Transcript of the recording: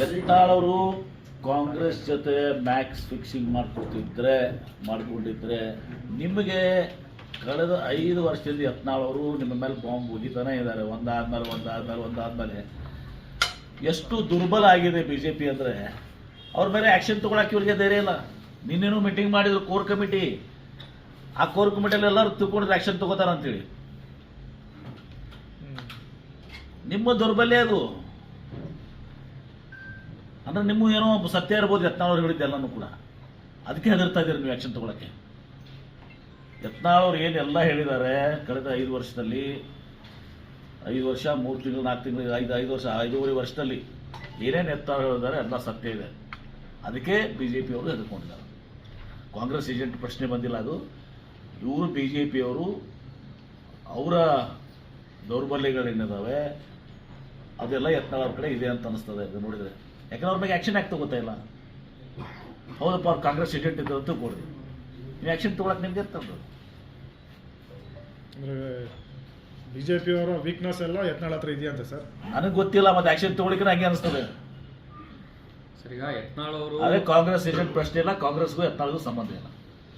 ಯತ್ನಾಳ್ ಅವರು ಕಾಂಗ್ರೆಸ್ ಜೊತೆ Max fixing ಮಾಡಿಕೊಡ್ತಿದ್ರೆ ಮಾಡಿಕೊಂಡಿದ್ರೆ ನಿಮಗೆ ಕಳೆದ ಐದು ವರ್ಷದಿಂದ ಯತ್ನಾಳ್ ಅವರು ನಿಮ್ಮ ಮೇಲೆ ಬಾಂಬ್ ಉಗಿತಾನೆ ಇದ್ದಾರೆ. ಒಂದಾದ್ಮೇಲೆ ಒಂದಾದ್ಮೇಲೆ ಒಂದಾದ್ಮೇಲೆ. ಎಷ್ಟು ದುರ್ಬಲ ಆಗಿದೆ ಬಿ ಜೆ ಪಿ ಅಂದರೆ ಅವ್ರ ಮೇಲೆ ಆ್ಯಕ್ಷನ್ ತೊಗೊಳಕ್ಕೆ ಇವ್ರಿಗೆ ಧೈರ್ಯ ಇಲ್ಲ. ನಿನ್ನೇನು ಮೀಟಿಂಗ್ ಮಾಡಿದ್ರು ಕೋರ್ ಕಮಿಟಿ. ಆ ಕೋರ್ ಕಮಿಟಿಯಲ್ಲಿ ಎಲ್ಲರೂ ತಿಳ್ಕೊಂಡ್ರೆ ಆ್ಯಕ್ಷನ್ ತೊಗೋತಾರಂತೇಳಿ. ನಿಮ್ಮ ದೌರ್ಬಲ್ಯ ಅದು. ಅಂದ್ರೆ ನಿಮ್ಮ ಏನೋ ಸತ್ಯ ಇರ್ಬೋದು ಯತ್ನಾಳವ್ರು ಹೇಳಿದ್ದೆ ಎಲ್ಲನೂ ಕೂಡ. ಅದಕ್ಕೆ ಹೆದರ್ತಾ ಇದ್ದೀರಿ ನೀವು ಆ್ಯಕ್ಷನ್ ತೊಗೊಳಕ್ಕೆ? ಯತ್ನಾಳವ್ರು ಏನು ಎಲ್ಲ ಹೇಳಿದ್ದಾರೆ, ಕಳೆದ ಐದು ವರ್ಷದಲ್ಲಿ, ಐದು ವರ್ಷ, ಮೂರು ತಿಂಗಳು, ನಾಲ್ಕು ತಿಂಗಳು, ಐದು ಐದು ವರ್ಷ, ಐದೂವರೆ ವರ್ಷದಲ್ಲಿ ಏನೇನು ಯತ್ನಾಳ್ ಹೇಳಿದ್ದಾರೆ, ಎಲ್ಲ ಸತ್ಯ ಇದೆ. ಅದಕ್ಕೆ ಬಿ ಜೆ ಪಿಯವರು ಹೆದರ್ಕೊಂಡಿದ್ದಾರೆ. ಕಾಂಗ್ರೆಸ್ ಏಜೆಂಟ್ ಪ್ರಶ್ನೆ ಬಂದಿಲ್ಲ ಅದು. ಇವರು ಬಿ ಜೆ ಪಿಯವರು ಅವರ ದೌರ್ಬಲ್ಯಗಳೇನಿದ್ದಾವೆ ಅದೆಲ್ಲ ಯತ್ನಾಳ್ ಅವ್ರ ಕಡೆ ಇದೆ ಅಂತ ಅನ್ನಿಸ್ತದೆ ಅದು ನೋಡಿದರೆ. ಯಾಕಂದ್ರೆ ಅವ್ರ ಬಗ್ಗೆ ಆ್ಯಕ್ಷನ್ ಯಾಕೆ ತಗೋತಾ ಇಲ್ಲ? ಹೌದಪ್ಪ ಅವ್ರು ಕಾಂಗ್ರೆಸ್ ಏಜೆಂಟ್ ಇದ್ದಾರೆ ಅಂತ ಕೊಡ್ರಿ ನೀವು ಆ್ಯಕ್ಷನ್ ತೊಗೊಳಕ್ಕೆ ನಿಮ್ಗೆ ಇರ್ತದೆ ಅಂದರೆ ಬಿ ಜೆ ಪಿಯವರ ವೀಕ್ನೆಸ್ ಎಲ್ಲ ಯತ್ನಾಳ್ ಹತ್ರ ಇದೆಯಂತೆ ಸರ್? ನನಗೆ ಗೊತ್ತಿಲ್ಲ ಮತ್ತೆ ಆ್ಯಕ್ಷನ್ ತೊಗೊಳಿಕ್ಕೆ ಹಂಗೆ ಅನಿಸ್ತದೆ. ಸರ್ ಈಗ ಯತ್ನಾಳ್ ಅವರು ಅದೇ ಕಾಂಗ್ರೆಸ್ ಏಜೆಂಟ್ ಪ್ರಶ್ನೆ ಇಲ್ಲ ಕಾಂಗ್ರೆಸ್ಗೂ ಯತ್ನಾಳ್ಗೂ ಸಂಬಂಧ ಇಲ್ಲ.